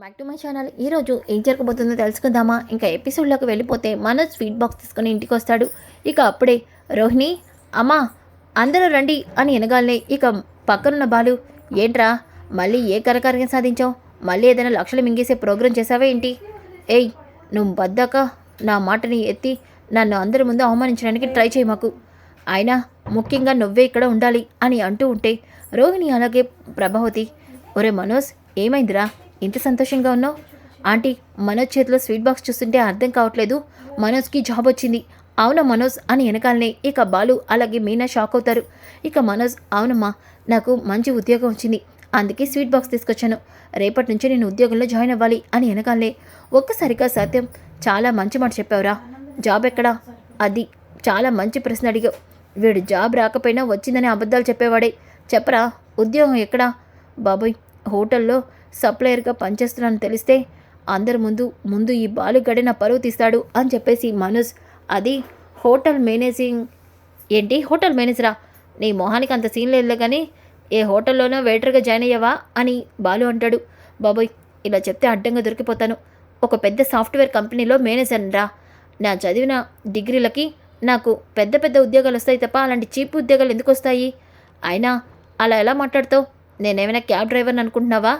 Back to my channel ఈరోజు ఏం జరగబోతుందో తెలుసుకుందామా? ఇంకా ఎపిసోడ్లోకి వెళ్ళిపోతే మనోజ్ స్వీట్ బాక్స్ తీసుకొని ఇంటికి వస్తాడు. ఇక అప్పుడే రోహిణి అమ్మా అందరూ రండి అని ఎనగాలనే ఇక పక్కనున్న బాలు ఏంట్రా మళ్ళీ ఏ కరకార్యం సాధించావు? మళ్ళీ ఏదైనా లక్షలు మింగేసే ప్రోగ్రాం చేసావా ఏంటి? ఏయ్ నువ్వు బద్దాక నా మాటని ఎత్తి నన్ను అందరి ముందు అవమానించడానికి ట్రై చేయి మాకు. అయినా ముఖ్యంగా నువ్వే ఇక్కడ ఉండాలి అని అంటూ ఉంటే రోహిణి అలాగే ప్రభావతి ఒరే మనోజ్ ఏమైందిరా? ఇంత సంతోషంగా ఉన్నావు? ఆంటీ మనోజ్ చేతిలో స్వీట్ బాక్స్ చూస్తుంటే అర్థం కావట్లేదు. మనోజ్కి జాబ్ వచ్చింది. అవునా మనోజ్? అని వెనకాలనే ఇక బాలు అలాగే మీనా షాక్ అవుతారు. ఇక మనోజ్ అవునమ్మా నాకు మంచి ఉద్యోగం వచ్చింది. అందుకే స్వీట్ బాక్స్ తీసుకొచ్చాను. రేపటి నుంచి నేను ఉద్యోగంలో జాయిన్ అవ్వాలి అని వెనకాలనే ఒక్కసారిగా సత్యం చాలా మంచి మాట చెప్పావురా. జాబ్ ఎక్కడా? అది చాలా మంచి ప్రశ్న అడిగావు. వీడు జాబ్ రాకపోయినా వచ్చిందని అబద్ధాలు చెప్పేవాడే. చెప్పరా? ఉద్యోగం ఎక్కడా? బాబోయ్ హోటల్లో సప్లయర్గా పనిచేస్తున్నానని తెలిస్తే అందరి ముందు ముందు ఈ బాలుగడి నా పరువు తీస్తాడు అని చెప్పేసి మనోజ్ అది హోటల్ మేనేజింగ్ ఏంటి? హోటల్ మేనేజరా? నీ మొహానికి అంత సీన్ లేదులే కానీ ఏ హోటల్లోనో వెయిటర్గా జాయిన్ అయ్యావా? అని బాలు అంటాడు. బాబోయ్ ఇలా చెప్తే అడ్డంగా దొరికిపోతాను. ఒక పెద్ద సాఫ్ట్వేర్ కంపెనీలో మేనేజర్ రా నా చదివిన డిగ్రీలకి నాకు పెద్ద పెద్ద ఉద్యోగాలు వస్తాయి తప్ప అలాంటి చీప్ ఉద్యోగాలు ఎందుకు వస్తాయి? అయినా అలా ఎలా మాట్లాడతావు? నేనేమైనా క్యాబ్ డ్రైవర్ని అనుకుంటున్నావా?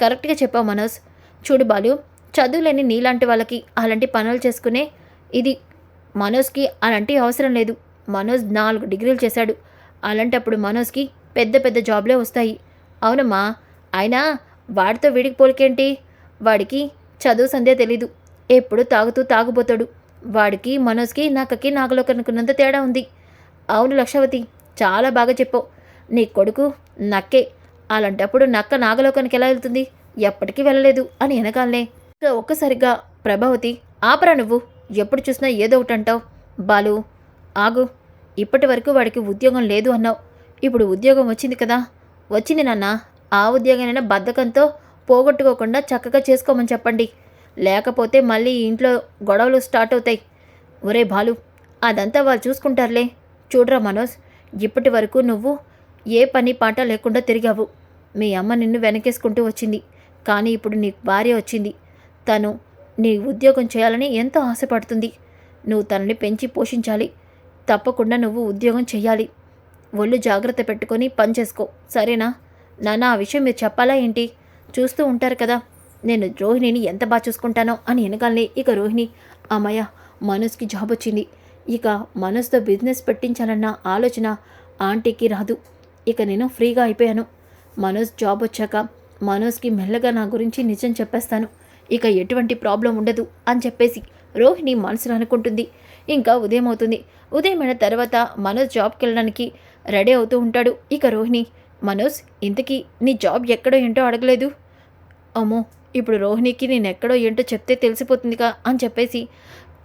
కరెక్ట్గా చెప్పావు మనోజ్. చూడు బాలు చదువులేని నీలాంటి వాళ్ళకి అలాంటి పనులు చేసుకునే ఇది మనోజ్కి అలాంటి అవసరం లేదు. మనోజ్ నాలుగు డిగ్రీలు చేశాడు. అలాంటప్పుడు మనోజ్కి పెద్ద పెద్ద జాబ్లే వస్తాయి. అవునమ్మా అయినా వాడితో వీడికి పోలికేంటి? వాడికి చదువు సందే తెలీదు. ఎప్పుడు తాగుతూ తాగుపోతాడు వాడికి మనోజ్కి నక్కకి నాగలోకనుకున్నంత తేడా ఉంది. అవును లక్షవతి చాలా బాగా చెప్పావు. నీ కొడుకు నక్కే. అలాంటప్పుడు నక్క నాగలోకానికి ఎలా వెళ్తుంది? ఎప్పటికీ వెళ్ళలేదు అని వెనకాలనే ఒక్కసారిగా ప్రభావతి ఆపరా నువ్వు. ఎప్పుడు చూసినా ఏదో ఒకటి అంటావు. బాలు ఆగు. ఇప్పటి వరకు వాడికి ఉద్యోగం లేదు అన్నావు. ఇప్పుడు ఉద్యోగం వచ్చింది కదా. వచ్చింది నాన్న. ఆ ఉద్యోగమైనా బద్ధకంతో పోగొట్టుకోకుండా చక్కగా చేసుకోమని చెప్పండి. లేకపోతే మళ్ళీ ఇంట్లో గొడవలు స్టార్ట్ అవుతాయి. ఒరే బాలు అదంతా వాళ్ళు చూసుకుంటారులే. చూడరా మనోజ్ ఇప్పటి వరకు నువ్వు ఏ పని పాట లేకుండా తిరిగావు. మీ అమ్మ నిన్ను వెనకేసుకుంటూ వచ్చింది. కానీ ఇప్పుడు నీ భార్య వచ్చింది. తను నీ ఉద్యోగం చేయాలని ఎంతో ఆశపడుతుంది. నువ్వు తనని పెంచి పోషించాలి. తప్పకుండా నువ్వు ఉద్యోగం చేయాలి. ఒళ్ళు జాగ్రత్త పెట్టుకొని పని చేసుకో. సరేనా? నాన్న ఆ విషయం మీరు చెప్పాలా ఏంటి? చూస్తూ ఉంటారు కదా. నేను రోహిణిని ఎంత బాగా చూసుకుంటానో అని వెనకాలనే ఇక రోహిణి అమ్మయ్య మనోజ్కి జాబ్ వచ్చింది. ఇక మనోజ్తో బిజినెస్ పెట్టించాలన్న ఆలోచన ఆంటీకి రాదు. ఇక నేను ఫ్రీగా అయిపోయాను. మనోజ్ జాబ్ వచ్చాక మనోజ్కి మెల్లగా నా గురించి నిజం చెప్పేస్తాను. ఇక ఎటువంటి ప్రాబ్లం ఉండదు అని చెప్పేసి రోహిణి మనసులో అనుకుంటుంది. ఇంకా ఉదయం అవుతుంది. ఉదయం అయిన తర్వాత మనోజ్ జాబ్కి వెళ్ళడానికి రెడీ అవుతూ ఉంటాడు. ఇక రోహిణి మనోజ్ ఇంతకీ నీ జాబ్ ఎక్కడో ఏంటో అడగలేదు? అమ్మో ఇప్పుడు రోహిణికి నేను ఎక్కడో ఏంటో చెప్తే తెలిసిపోతుందిగా అని చెప్పేసి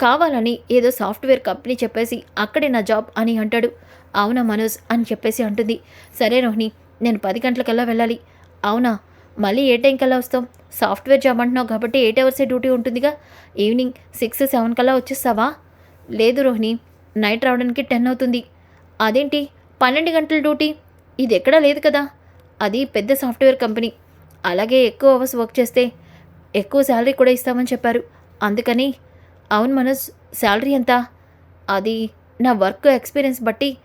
కావాలని ఏదో సాఫ్ట్వేర్ కంపెనీ చెప్పేసి అక్కడే నా జాబ్ అని అంటాడు. అవునా మనోజ్? అని చెప్పేసి అంటుంది. సరే రోహిణి నేను పది గంటలకల్లా వెళ్ళాలి. అవునా? మళ్ళీ ఏ టైం కల్లా వస్తాం సాఫ్ట్వేర్ జాబ్ అంటున్నావు కాబట్టి ఎయిట్ అవర్సే డ్యూటీ ఉంటుందిగా. ఈవినింగ్ సిక్స్ సెవెన్ కల్లా వచ్చేస్తావా? లేదు రోహిణి నైట్ రావడానికి టెన్ అవుతుంది. అదేంటి? పన్నెండు గంటల డ్యూటీ? ఇది ఎక్కడా లేదు కదా. అది పెద్ద సాఫ్ట్వేర్ కంపెనీ. అలాగే ఎక్కువ అవర్స్ వర్క్ చేస్తే ఎక్కువ శాలరీ కూడా ఇస్తామని చెప్పారు. అందుకని అవును మనోజ్ శాలరీ ఎంత? అది నా వర్క్ ఎక్స్పీరియన్స్ బట్టి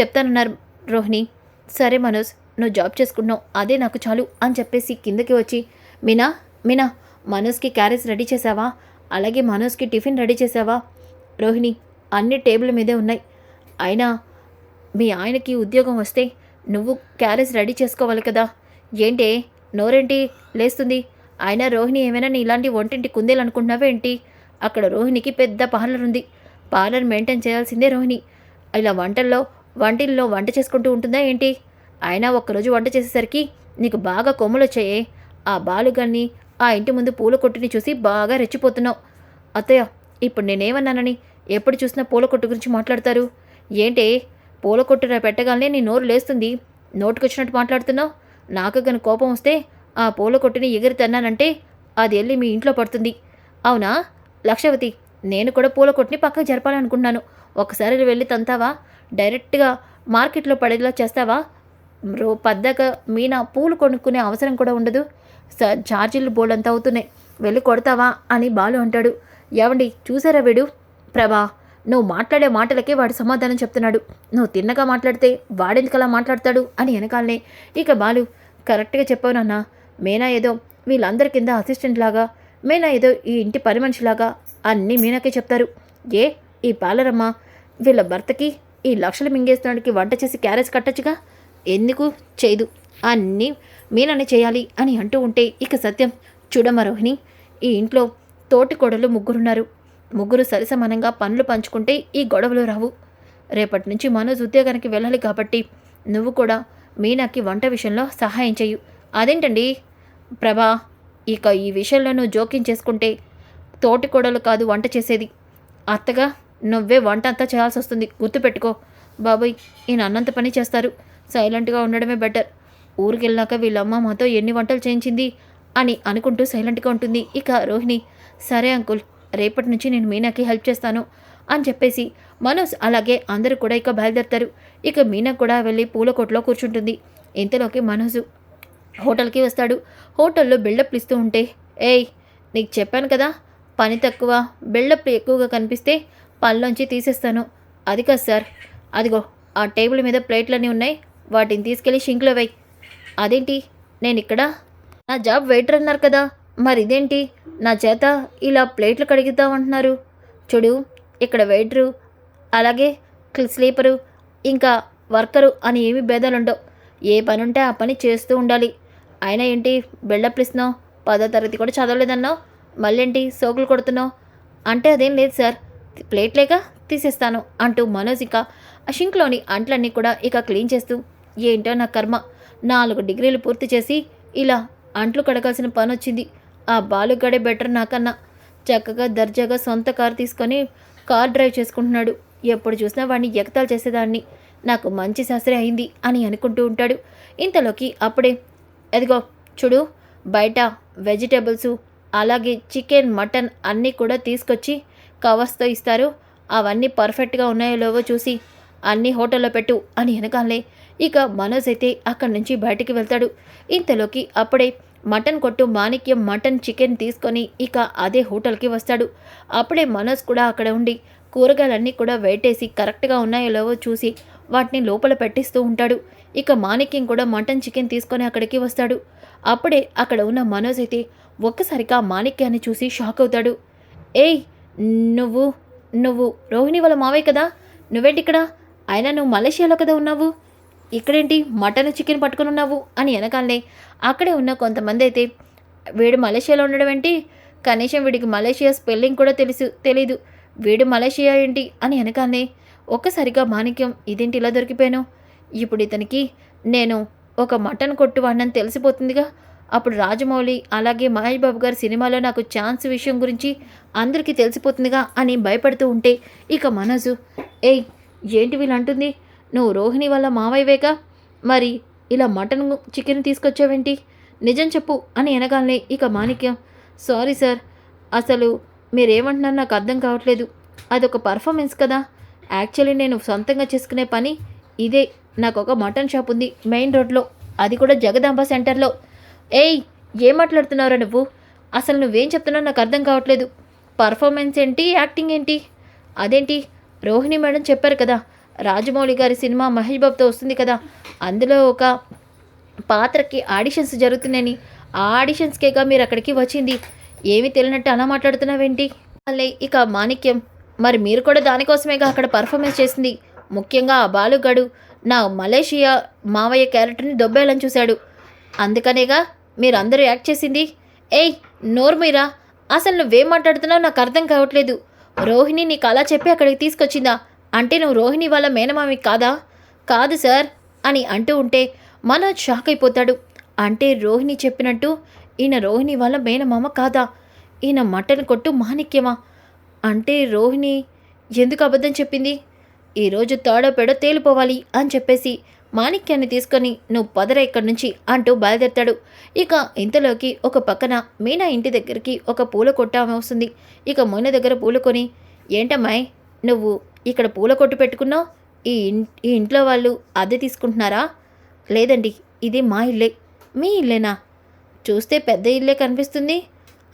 చెప్తానన్నారు రోహిణి. సరే మనోజ్ నువ్వు జాబ్ చేసుకుంటున్నావు అదే నాకు చాలు అని చెప్పేసి కిందకి వచ్చి మీనా మీనా మనోజ్కి క్యారేజ్ రెడీ చేసావా? అలాగే మనోజ్కి టిఫిన్ రెడీ చేసావా? రోహిణి అన్ని టేబుల్ మీదే ఉన్నాయి. అయినా మీ ఆయనకి ఉద్యోగం వస్తే నువ్వు క్యారేజ్ రెడీ చేసుకోవాలి కదా. ఏంటే నోరేంటి లేస్తుంది? అయినా రోహిణి ఏమైనా నీ ఇలాంటి వంటింటి కుందేలు అనుకుంటున్నావా ఏంటి? అక్కడ రోహిణికి పెద్ద పార్లర్ ఉంది. పార్లర్ మెయింటైన్ చేయాల్సిందే రోహిణి. ఇలా వంటల్లో వంటిల్లో వంట చేసుకుంటూ ఉంటుందా ఏంటి? అయినా ఒక్కరోజు వంట చేసేసరికి నీకు బాగా కొమ్ములొచ్చాయే ఆ బాలుగాన్ని ఆ ఇంటి ముందు పూల కొట్టుని చూసి బాగా రెచ్చిపోతున్నావు. అత్తయ్య ఇప్పుడు నేనేమన్నానని ఎప్పుడు చూసినా పూల కొట్టు గురించి మాట్లాడతారు? ఏంటే పూల కొట్టు పెట్టగానే నీ నోరు లేస్తుంది. నోటుకొచ్చినట్టు మాట్లాడుతున్నావు? నాకు గను కోపం వస్తే ఆ పూల కొట్టుని ఎగిరి తన్నానంటే అది వెళ్ళి మీ ఇంట్లో పడుతుంది. అవునా? లక్షవతి నేను కూడా పూల కొట్టుని పక్కకు జరపాలనుకుంటున్నాను. ఒకసారి వెళ్ళి తంతావా? డైరెక్ట్గా మార్కెట్లో పడేలా చేస్తావా? పద్దాక మీనా పూలు కొనుక్కునే అవసరం కూడా ఉండదు. ఛార్జీలు బోల్డ్ అంతా అవుతున్నాయి. వెళ్ళి కొడతావా? అని బాలు అంటాడు. ఏమండి చూసారా వీడు? ప్రభా నువ్వు మాట్లాడే మాటలకే వాడు సమాధానం చెప్తున్నాడు. నువ్వు తిన్నగా మాట్లాడితే వాడెందుకలా మాట్లాడతాడు? అని వెనకాలనే. ఇక బాలు కరెక్ట్గా చెప్పావు నాన్న. మీనా ఏదో వీళ్ళందరి కింద అసిస్టెంట్ లాగా మీనా ఏదో ఈ ఇంటి పని మనిషిలాగా అన్నీ మీనాకే చెప్తారు. ఏ ఈ పాలరమ్మ వీళ్ళ భర్తకి ఈ లక్షలు మింగేస్తున్నాడికి వంట చేసి క్యారేజ్ కట్టచ్చుగా? ఎందుకు చేయదు? అన్నీ మీననే చేయాలి అని అంటూ ఉంటే ఇక సత్యం చూడమరోహిణి. ఈ ఇంట్లో తోటికోడలు ముగ్గురున్నారు. ముగ్గురు సరిసమానంగా పనులు పంచుకుంటే ఈ గొడవలు రావు. రేపటి నుంచి మనోజ్ ఉద్యోగానికి వెళ్ళాలి కాబట్టి నువ్వు కూడా మీనాకి వంట విషయంలో సహాయం చెయ్యు. అదేంటండి? ప్రభా ఇక ఈ విషయంలో నువ్వు జోక్యం చేసుకుంటే తోటికోడలు కాదు వంట చేసేది. అత్తగా నువ్వే వంట అంతా చేయాల్సి వస్తుంది గుర్తుపెట్టుకో. బాబాయ్ ఈయన అన్నంత పని చేస్తారు. సైలెంట్గా ఉండడమే బెటర్. ఊరికి వెళ్ళాక వీళ్ళమ్మ మాతో ఎన్ని వంటలు చేయించింది? అని అనుకుంటూ సైలెంట్గా ఉంటుంది ఇక రోహిణి. సరే అంకుల్ రేపటి నుంచి నేను మీనాకి హెల్ప్ చేస్తాను అని చెప్పేసి మనోజ్ అలాగే అందరూ కూడా ఇక బయలుదేరుతారు. ఇక మీనా కూడా వెళ్ళి పూల కూర్చుంటుంది. ఇంతలోకి మనోజు హోటల్కి వస్తాడు. హోటల్లో బిల్డప్లు ఇస్తూ ఉంటే ఏయ్ నీకు చెప్పాను కదా పని తక్కువ బిల్డప్ ఎక్కువగా కనిపిస్తే పనిలోంచి తీసేస్తాను. అది కాదు సార్ అదిగో ఆ టేబుల్ మీద ప్లేట్లన్నీ ఉన్నాయి. వాటిని తీసుకెళ్ళి షింక్లో వేయి. అదేంటి? నేను ఇక్కడ? నా జాబ్ వెయిటర్ అన్నారు కదా. మరి ఇదేంటి నా చేత ఇలా ప్లేట్లు కడిగిద్దామంటున్నారు. చూడు ఇక్కడ వెయిటరు అలాగే స్లీపరు ఇంకా వర్కరు అని ఏమి భేదాలు ఉండవు ఏ పని ఉంటే ఆ పని చేస్తూ ఉండాలి. అయినా ఏంటి? బిల్డప్లు ఇస్తున్నావు. పదో తరగతి కూడా చదవలేదన్నావు. మళ్ళీ ఏంటి సోకులు కొడుతున్నావు. అంటే అదేం లేదు సార్. ప్లేట్లేక తీసేస్తాను అంటూ మనోజ్ ఇక ఆ షింక్లోని అంట్లన్నీ కూడా ఇక క్లీన్ చేస్తూ ఏంటో నా కర్మ. నాలుగు డిగ్రీలు పూర్తి చేసి ఇలా అంట్లు కడగాల్సిన పని వచ్చింది ఆ బాలుగడే బెటర్ నాకన్నా. చక్కగా దర్జాగా సొంత కారు తీసుకొని కార్ డ్రైవ్ చేసుకుంటున్నాడు. ఎప్పుడు చూసినా వాడిని ఎగతాలు చేసేదాన్ని. నాకు మంచి శాస్త్రి అయింది అని అనుకుంటూ ఉంటాడు. ఇంతలోకి అప్పుడే ఎదిగో చూడు బయట వెజిటేబుల్స్ అలాగే చికెన్ మటన్ అన్నీ కూడా తీసుకొచ్చి కవర్స్తో ఇస్తారు. అవన్నీ పర్ఫెక్ట్గా ఉన్నాయో లేవో చూసి అన్నీ హోటల్లో పెట్టు అని వెనకాలే ఇక మనోజ్ అయితే అక్కడి నుంచి బయటికి వెళ్తాడు. ఇంతలోకి అప్పుడే మటన్ కొట్టు మాణిక్యం మటన్ చికెన్ తీసుకొని ఇక అదే హోటల్కి వస్తాడు. అప్పుడే మనోజ్ కూడా అక్కడ ఉండి కూరగాయలన్నీ కూడా వేటేసి కరెక్ట్గా ఉన్నాయో లేవో చూసి వాటిని లోపల పెట్టిస్తూ ఉంటాడు. ఇక మాణిక్యం కూడా మటన్ చికెన్ తీసుకొని అక్కడికి వస్తాడు. అప్పుడే అక్కడ ఉన్న మనోజ్ అయితే ఒక్కసారిగా మాణిక్యాన్ని చూసి షాక్ అవుతాడు. ఏయ్ నువ్వు నువ్వు రోహిణి వాళ్ళ మావే కదా? నువ్వేంటి ఇక్కడ? అయినా నువ్వు మలేషియాలో కదా ఉన్నావు? ఇక్కడేంటి మటన్ చికెన్ పట్టుకుని ఉన్నావు అని వెనకాలనే అక్కడే ఉన్న కొంతమంది అయితే వీడు మలేషియాలో ఉండడం ఏంటి? కనీసం వీడికి మలేషియా స్పెల్లింగ్ కూడా తెలుసు తెలీదు. వీడు మలేషియా ఏంటి? అని వెనకాలనే ఒక్కసారిగా మాణిక్యం ఇదేంటి ఇలా దొరికిపోయాను? ఇప్పుడు ఇతనికి నేను ఒక మటన్ కొట్టు వాడినని తెలిసిపోతుందిగా. అప్పుడు రాజమౌళి అలాగే మహేష్ బాబు గారి సినిమాలో నాకు ఛాన్స్ విషయం గురించి అందరికీ తెలిసిపోతుందిగా అని భయపడుతూ ఉంటే ఇక మనసు ఏయ్ ఏంటి వీళ్ళంటుంది? నువ్వు రోహిణి వల్ల మావయ్యవేగా? మరి ఇలా మటన్ చికెన్ తీసుకొచ్చావేంటి? నిజం చెప్పు అని అనగానే ఇక మాణిక్యం. సారీ సార్ అసలు మీరేమంటున్నారు నాకు అర్థం కావట్లేదు. అదొక పర్ఫార్మెన్స్ కదా. యాక్చువల్లీ నేను సొంతంగా చేసుకునే పని ఇదే. నాకు ఒక మటన్ షాప్ ఉంది మెయిన్ రోడ్లో. అది కూడా జగదాంబ సెంటర్లో. ఏయ్ ఏం మాట్లాడుతున్నావురా నువ్వు? అసలు నువ్వేం చెప్తున్నావు నాకు అర్థం కావట్లేదు. పర్ఫార్మెన్స్ ఏంటి? యాక్టింగ్ ఏంటి? అదేంటి? రోహిణి మేడం చెప్పారు కదా రాజమౌళి గారి సినిమా మహేష్ బాబుతో వస్తుంది కదా అందులో ఒక పాత్రకి ఆడిషన్స్ జరుగుతున్నాయని ఆ ఆడిషన్స్కేగా మీరు అక్కడికి వచ్చింది ఏమీ తెలియనట్టు అలా మాట్లాడుతున్నావేంటి? మళ్ళీ ఇక మాణిక్యం మరి మీరు కూడా దానికోసమేగా అక్కడ పర్ఫార్మెన్స్ చేసింది ముఖ్యంగా ఆ బాలుగాడు నా మలేషియా మావయ్య క్యారెక్టర్ని దొబ్బేయాలని చూశాడు అందుకనేగా మీరు అందరూ యాక్ట్ చేసింది ఏయ్ నోర్మీరా అసలు నువ్వేం మాట్లాడుతున్నావు నాకు అర్థం కావట్లేదు రోహిణి నీకు అలా చెప్పి అక్కడికి తీసుకొచ్చిందా? అంటే నువ్వు రోహిణి వాళ్ళ మేనమామి కాదా? కాదు సార్ అని అంటూ ఉంటే మనోజ్ షాక్ అయిపోతాడు. అంటే రోహిణి చెప్పినట్టు ఈయన రోహిణి వాళ్ళ మేనమామ కాదా? ఈయన మటన్ కొట్టు మాణిక్యమా? అంటే రోహిణి ఎందుకు అబద్ధం చెప్పింది? ఈరోజు తాడో పెడో తేలిపోవాలి అని చెప్పేసి మాణిక్యాన్ని తీసుకొని నువ్వు పదర ఇక్కడి నుంచి అంటూ బయలుదేరతాడు. ఇక ఇంతలోకి ఒక పక్కన మీనా ఇంటి దగ్గరికి ఒక పూల కొట్టు వస్తుంది. ఇక మొయిన దగ్గర పూలు కొని ఏంటమ్మాయి నువ్వు ఇక్కడ పూల కొట్టు పెట్టుకున్నావు? ఈ ఈ ఇంట్లో వాళ్ళు అద్దె తీసుకుంటున్నారా? లేదండి ఇది మా ఇల్లే. మీ ఇల్లేనా? చూస్తే పెద్ద ఇల్లే కనిపిస్తుంది.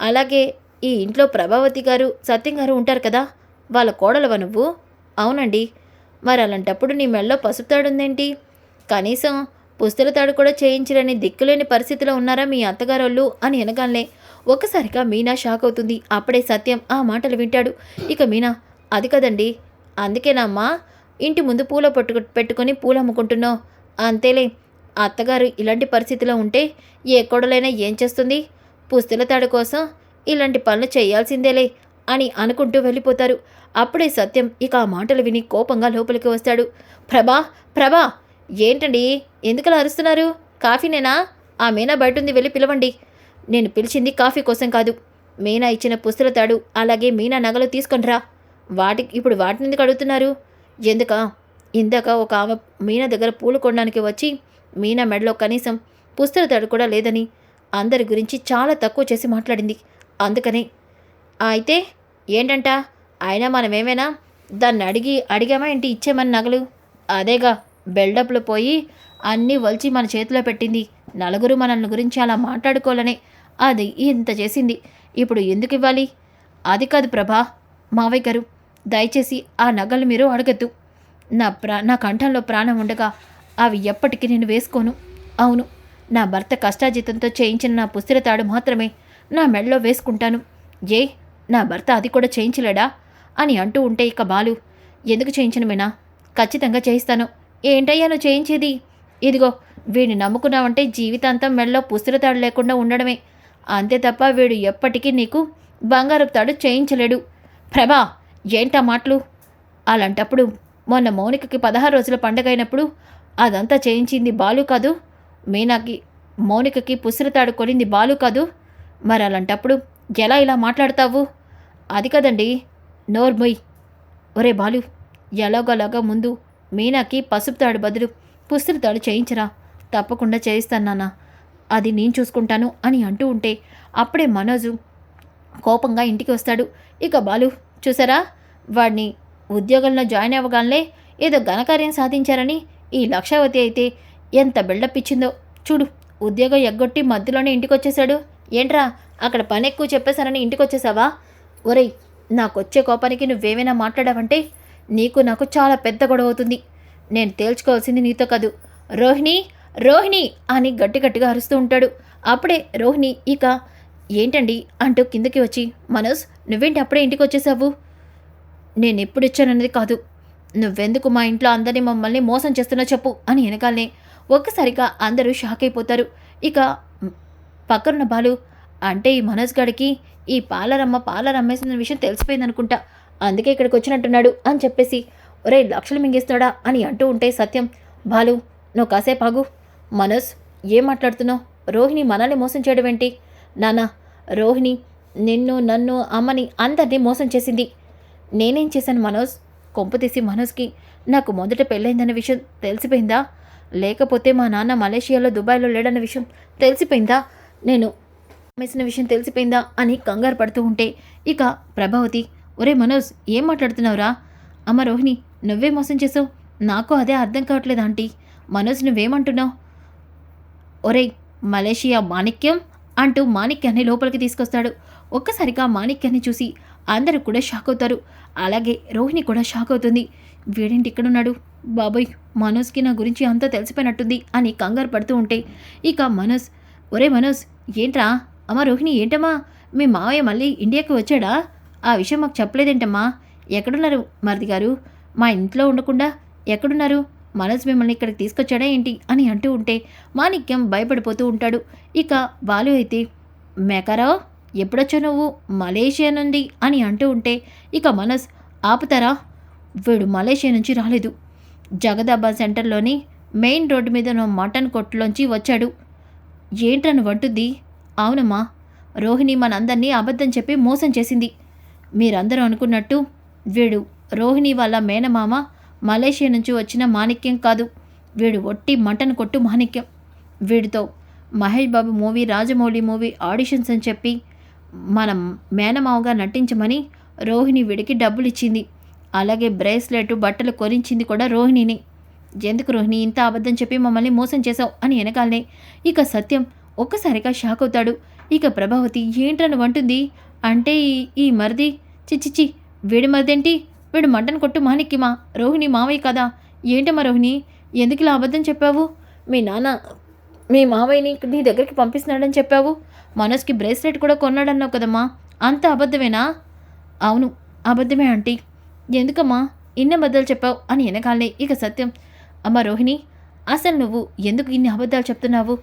అలాగే ఈ ఇంట్లో ప్రభావతి గారు సత్యం గారు ఉంటారు కదా వాళ్ళ కోడలవా నువ్వు? అవునండి. మరి అలాంటప్పుడు నీ మెళ్ళలో పసుపు ఉందేంటి కనీసం పుస్తల తాడు కూడా చేయించలేని దిక్కులేని పరిస్థితిలో ఉన్నారా మీ అత్తగారోళ్ళు? అని అనగానే ఒక్కసారిగా మీనా షాక్ అవుతుంది. అప్పుడే సత్యం ఆ మాటలు వింటాడు. ఇక మీనా అది కదండి. అందుకేనమ్మా ఇంటి ముందు పూల పట్టుకు పెట్టుకొని పూలు అమ్ముకుంటున్నావు. అంతేలే అత్తగారు ఇలాంటి పరిస్థితిలో ఉంటే ఏ కొడలైనా ఏం చేస్తుంది? పుస్తల తాడు కోసం ఇలాంటి పనులు చేయాల్సిందేలే అని అనుకుంటూ వెళ్ళిపోతారు. అప్పుడే సత్యం ఇక ఆ మాటలు విని కోపంగా లోపలికి వస్తాడు. ప్రభా ప్రభా ఏంటండి? ఎందుకలా అరుస్తున్నారు? కాఫీ నేనా ఆ మీనా బయట ఉంది వెళ్ళి పిలవండి. నేను పిలిచింది కాఫీ కోసం కాదు. మీనా ఇచ్చిన పుస్తల తాడు అలాగే మీనా నగలు తీసుకొనిరా వాటికి ఇప్పుడు వాటిని ఎందుకు అడుగుతున్నారు? ఎందుక? ఇందాక ఒక ఆమె మీనా దగ్గర పూలు కొనడానికి వచ్చి మీనా మెడలో కనీసం పుస్తల తాడు కూడా లేదని అందరి గురించి చాలా తక్కువ చేసి మాట్లాడింది. అందుకని. అయితే ఏంటంట? అయినా మనమేమైనా? దాన్ని అడిగి అడిగామా ఏంటి ఇచ్చేమని నగలు? అదేగా. బిల్డప్లో పోయి అన్నీ వలిచి మన చేతిలో పెట్టింది. నలుగురు మనల్ని గురించి అలా మాట్లాడుకోవాలనే. అది ఇంత చేసింది. ఇప్పుడు ఎందుకు ఇవ్వాలి? అది కాదు ప్రభా మావయ్య గారు దయచేసి ఆ నగలు మీరు అడగద్దు. నా ప్రా నా కంఠంలో ప్రాణం ఉండగా అవి ఎప్పటికీ నేను వేసుకోను. అవును నా భర్త కష్టాజీతంతో చేయించిన నా పుస్తల తాడు మాత్రమే నా మెడలో వేసుకుంటాను. ఏ నా భర్త అది కూడా చేయించలేడా? అని అంటూ ఉంటే ఇక బాలు ఎందుకు చేయించను చేయించనుమేనా ఖచ్చితంగా చేయిస్తాను. ఏంటయ్యా నువ్వు చేయించేది? ఇదిగో వీడిని నమ్ముకున్నావంటే జీవితాంతం మెడలో పుస్తల తాడు లేకుండా ఉండడమే. అంతే తప్ప వీడు ఎప్పటికీ నీకు బంగారు తాడు చేయించలేడు. ప్రభా ఏంటా మాటలు? అలాంటప్పుడు మొన్న మౌనికకి పదహారు రోజుల పండగ అయినప్పుడు అదంతా చేయించింది బాలు కాదు? మీనాకి మౌనికకి పుసిరితాడు కొనింది బాలు కాదు? మరి అలాంటప్పుడు ఎలా ఇలా మాట్లాడతావు? అది కదండి నోర్మొయ్. ఒరే బాలు ఎలాగోలాగా ముందు మీనాకి పసుపు తాడు బదులు పుస్తల తాడు చేయించరా? తప్పకుండా చేయిస్తాను నాన్న. అది నేను చూసుకుంటాను అని అంటూ ఉంటే అప్పుడే మనోజు కోపంగా ఇంటికి వస్తాడు. ఇక బాలు చూసారా? వాడిని ఉద్యోగంలో జాయిన్ అవ్వగానే ఏదో ఘనకార్యం సాధించారని ఈ లక్షావతి అయితే ఎంత బిల్డప్ ఇచ్చిందో చూడు ఉద్యోగం ఎగ్గొట్టి మధ్యలోనే ఇంటికి వచ్చేసాడు ఏంట్రా అక్కడ పని ఎక్కువ చెప్పేశారని ఇంటికి వచ్చేసావా ఒరేయ్ నాకొచ్చే కోపానికి నువ్వేమైనా మాట్లాడావంటే నీకు నాకు చాలా పెద్ద గొడవ అవుతుంది. నేను తేల్చుకోవాల్సింది నీతో కాదు. రోహిణి రోహిణి అని గట్టి గట్టిగా అరుస్తూ ఉంటాడు. అప్పుడే రోహిణి ఇక ఏంటండి? అంటూ కిందకి వచ్చి మనోజ్ నువ్వేంటి అప్పుడే ఇంటికి వచ్చేసావు? నేను ఎప్పుడు ఇచ్చానన్నది కాదు. నువ్వెందుకు మా ఇంట్లో అందరినీ మమ్మల్ని మోసం చేస్తున్నా చెప్పు అని వెనకాలనే ఒక్కసారిగా అందరూ షాక్ అయిపోతారు. ఇక పక్కనున్న బాలు అంటే ఈ మనోజ్ గడికి ఈ పాలరమ్మ పాలర్ అమ్మేసిన విషయం తెలిసిపోయిందనుకుంటా. అందుకే ఇక్కడికి వచ్చినట్టున్నాడు అని చెప్పేసి ఒరే లక్షలు మింగేస్తున్నాడా? అని అంటూ ఉంటే సత్యం బాలు నువ్వు కాసేపు ఆగు. మనోజ్ ఏం మాట్లాడుతున్నావు? రోహిణి మనల్ని మోసం చేయడం ఏంటి? నాన్న రోహిణి నిన్ను నన్ను అమ్మని అందరినీ మోసం చేసింది. నేనేం చేశాను మనోజ్? కొంపు తీసి మనోజ్కి నాకు మొదట పెళ్ళైందన్న విషయం తెలిసిపోయిందా? లేకపోతే మా నాన్న మలేషియాలో దుబాయ్లో లేడన్న విషయం తెలిసిపోయిందా? నేను అమ్మేసిన విషయం తెలిసిపోయిందా? అని కంగారు పడుతూ ఉంటే ఇక ప్రభావతి ఒరే మనోజ్ ఏం మాట్లాడుతున్నావురా? అమ్మ రోహిణి నువ్వే మోసం చేసావు నాకు అదే అర్థం కావట్లేదు ఆంటీ. మనోజ్ నువ్వేమంటున్నావు? ఒరేయ్ మలేషియా మాణిక్యం అంటూ మాణిక్యాన్ని లోపలికి తీసుకొస్తాడు. ఒక్కసారిగా మాణిక్యాన్ని చూసి అందరూ కూడా షాక్ అవుతారు. అలాగే రోహిణి కూడా షాక్ అవుతుంది. వీడేంటి ఇక్కడున్నాడు? బాబోయ్ మనోజ్కి నా గురించి అంతా తెలిసిపోయినట్టుంది అని కంగారు పడుతూ ఉంటే ఇక మనోజ్ ఒరే మనోజ్ ఏంట్రా? అమ్మ రోహిణి ఏంటమ్మా? మీ మావయ్య మళ్ళీ ఇండియాకి వచ్చాడా? ఆ విషయం మాకు చెప్పలేదేంటమ్మా? ఎక్కడున్నారు మరిది గారు? మా ఇంట్లో ఉండకుండా ఎక్కడున్నారు? మనోజ్ మిమ్మల్ని ఇక్కడికి తీసుకొచ్చాడా ఏంటి అని అంటూ ఉంటే మాణిక్యం భయపడిపోతూ ఉంటాడు. ఇక బాలు అయితే మేకారావు ఎప్పుడొచ్చా నువ్వు? మలేషియా నుండి? అని అంటూ ఉంటే ఇక మనస్ ఆపుతారా? వీడు మలేషియా నుంచి రాలేదు. జగదాబా సెంటర్లోని మెయిన్ రోడ్డు మీద నువ్వు మటన్ కొట్టులోంచి వచ్చాడు. ఏంటని వంటుంది అవునమ్మా. రోహిణి మనందరినీ అబద్ధం చెప్పి మోసం చేసింది. మీరందరూ అనుకున్నట్టు వీడు రోహిణి వాళ్ళ మేనమామ మలేషియా నుంచి వచ్చిన మాణిక్యం కాదు. వీడు ఒట్టి మటన్ కొట్టు మాణిక్యం. వీడితో Mahesh Babu movie Rajamouli movie auditions అని చెప్పి మన మేనమావగా నటించమని రోహిణి వీడికి డబ్బులు ఇచ్చింది అలాగే బ్రేస్లెట్ బట్టలు కొనించింది కూడా రోహిణిని. ఎందుకు రోహిణి ఇంత అబద్ధం చెప్పి మమ్మల్ని మోసం చేశావు? అని వెనకాలనే ఇక సత్యం ఒక్కసారిగా షాక్ అవుతాడు. ఇక ప్రభావతి ఏంటని అంటుంది? అంటే ఈ- ఈ మరిది చిచ్చిచి వీడి మరిదేంటి? వీడు మటన్ కొట్టు మానిక్కిమా రోహిణి మావయ్య కదా. ఏంటమ్మా రోహిణి? ఎందుకు ఇలా అబద్ధం చెప్పావు? మీ నాన్న మీ మావయ్యని నీ దగ్గరికి పంపిస్తున్నాడని చెప్పావు? మనోజ్కి బ్రేస్లెట్ కూడా కొన్నాడన్నావు కదమ్మా. అంత అబద్ధమేనా? అవును అబద్ధమే ఆంటీ. ఎందుకమ్మా? ఇన్ని అబద్ధాలు చెప్పావు అని వెనకాలే ఇక సత్యం. అమ్మ రోహిణి అసలు నువ్వు ఎందుకు ఇన్ని అబద్ధాలు చెప్తున్నావు?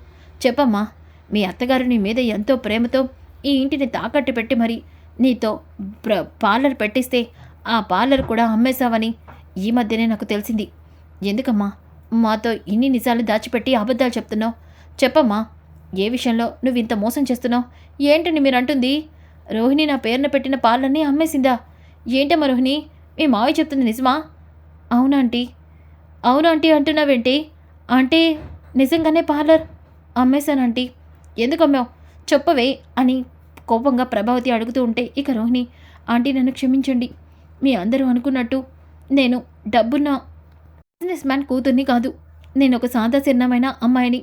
చెప్పమ్మా మీ అత్తగారు నీ మీద ఎంతో ప్రేమతో ఈ ఇంటిని తాకట్టు పెట్టి మరి నీతో ప్ర పార్లర్ పెట్టిస్తే ఆ పార్లర్ కూడా అమ్మేశావని ఈ మధ్యనే నాకు తెలిసింది. ఎందుకమ్మా? మాతో ఇన్ని నిజాలు దాచిపెట్టి అబద్ధాలు చెప్తున్నావు? చెప్పమ్మా ఏ విషయంలో నువ్వు ఇంత మోసం చేస్తున్నావు? ఏంటని మీరు అంటుంది రోహిణి నా పేరున పెట్టిన పార్లర్ని అమ్మేసిందా? ఏంటమ్మా రోహిణి? మీ మావయ్య చెప్తుంది నిజమా? అవునా ఆంటీ. అవునా ఆంటీ అంటున్నావేంటి? అంటే నిజంగానే పార్లర్ అమ్మేశానంటీ ఎందుకు అమ్మావు? చెప్పవే అని కోపంగా ప్రభావతి అడుగుతూ ఉంటే ఇక రోహిణి ఆంటీ నన్ను క్షమించండి. మీ అందరూ అనుకున్నట్టు నేను డబ్బున్న బిజినెస్ మ్యాన్ కూతుర్ని కాదు. నేను ఒక సాదా చిన్నమైన అమ్మాయిని.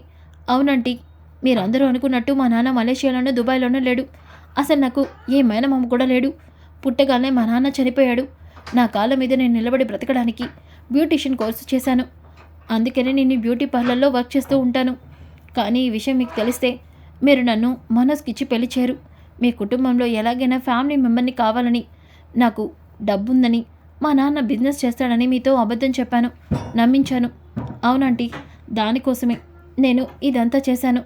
అవునంటీ మీరందరూ అనుకున్నట్టు మా నాన్న మలేషియాలోనూ దుబాయ్లోనూ లేడు. అసలు నాకు ఏ మేనమామ కూడా లేడు. పుట్టగానే మా నాన్న చనిపోయాడు. నా కాళ్ళ మీద నేను నిలబడి బ్రతకడానికి బ్యూటిషియన్ కోర్సు చేశాను. అందుకనే నేను బ్యూటీ పార్లర్లో వర్క్ చేస్తూ ఉంటాను. కానీ ఈ విషయం మీకు తెలిస్తే మీరు నన్ను మనస్కిచ్చి పెళ్ళి చేయరు. మీ కుటుంబంలో ఎలాగైనా ఫ్యామిలీ మెంబర్ని కావాలని నాకు డబ్బుందని మా నాన్న బిజినెస్ చేస్తాడని మీతో అబద్ధం చెప్పాను నమ్మించాను. అవునంటీ దానికోసమే నేను ఇదంతా చేశాను.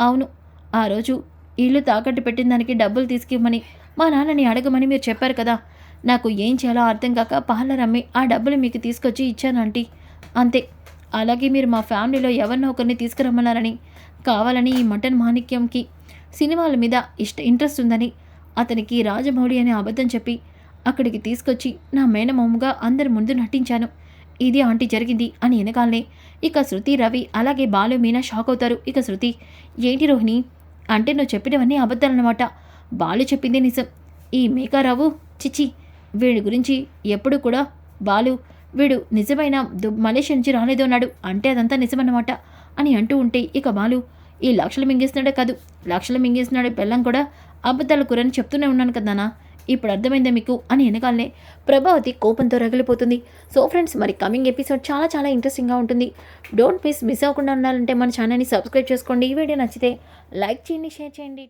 అవును ఆ రోజు ఇల్లు తాకట్టు పెట్టిన దానికి డబ్బులు తీసుకివ్వమని మా నాన్నని అడగమని మీరు చెప్పారు కదా. నాకు ఏం చేయాలో అర్థం కాక పార్లర్ అమ్మి ఆ డబ్బులు మీకు తీసుకొచ్చి ఇచ్చాను ఆంటీ. అంతే. అలాగే మీరు మా ఫ్యామిలీలో ఎవరినో ఒకరిని తీసుకురమ్మన్నారని కావాలని ఈ మటన్ మాణిక్యంకి సినిమాల మీద ఇష్ట ఇంట్రెస్ట్ ఉందని. అతనికి రాజమౌళి అనే అబద్ధం చెప్పి అక్కడికి తీసుకొచ్చి నా మేనమామగా అందరి ముందు నటించాను. ఇది ఆంటీ జరిగింది అని వెనకాలనే ఇక శృతి రవి అలాగే బాలు మీనా షాక్ అవుతారు. ఇక శృతి ఏంటి రోహిణి? అంటే నువ్వు చెప్పినవన్నీ అబద్ధాలన్నమాట. బాలు చెప్పింది నిజం. ఈ మేకారావు చిచి వీడి గురించి ఎప్పుడు కూడా బాలు వీడు నిజమైన దు మలేషియా నుంచి రాలేదు అన్నాడు అంటే అదంతా నిజమన్నమాట అని అంటూ ఉంటే ఇక బాలు ఈ లక్షలు మింగేస్తున్నాడే కాదు. లక్షలు మింగేస్తున్నాడు పెళ్ళం కూడా అబద్ధాల కూరని చెప్తూనే ఉన్నాను కదా ఇప్పుడు అర్థమైందే మీకు అని వెనకాలనే ప్రభావతి కోపంతో రగిలిపోతుంది. సో ఫ్రెండ్స్ మరి కమింగ్ ఎపిసోడ్ చాలా చాలా ఇంట్రెస్టింగ్గా ఉంటుంది. డోంట్ మిస్ మిస్ అవ్వకుండా ఉండాలంటే మన ఛానల్ని సబ్స్క్రైబ్ చేసుకోండి. ఈ వీడియో నచ్చితే లైక్ చేయండి షేర్ చేయండి.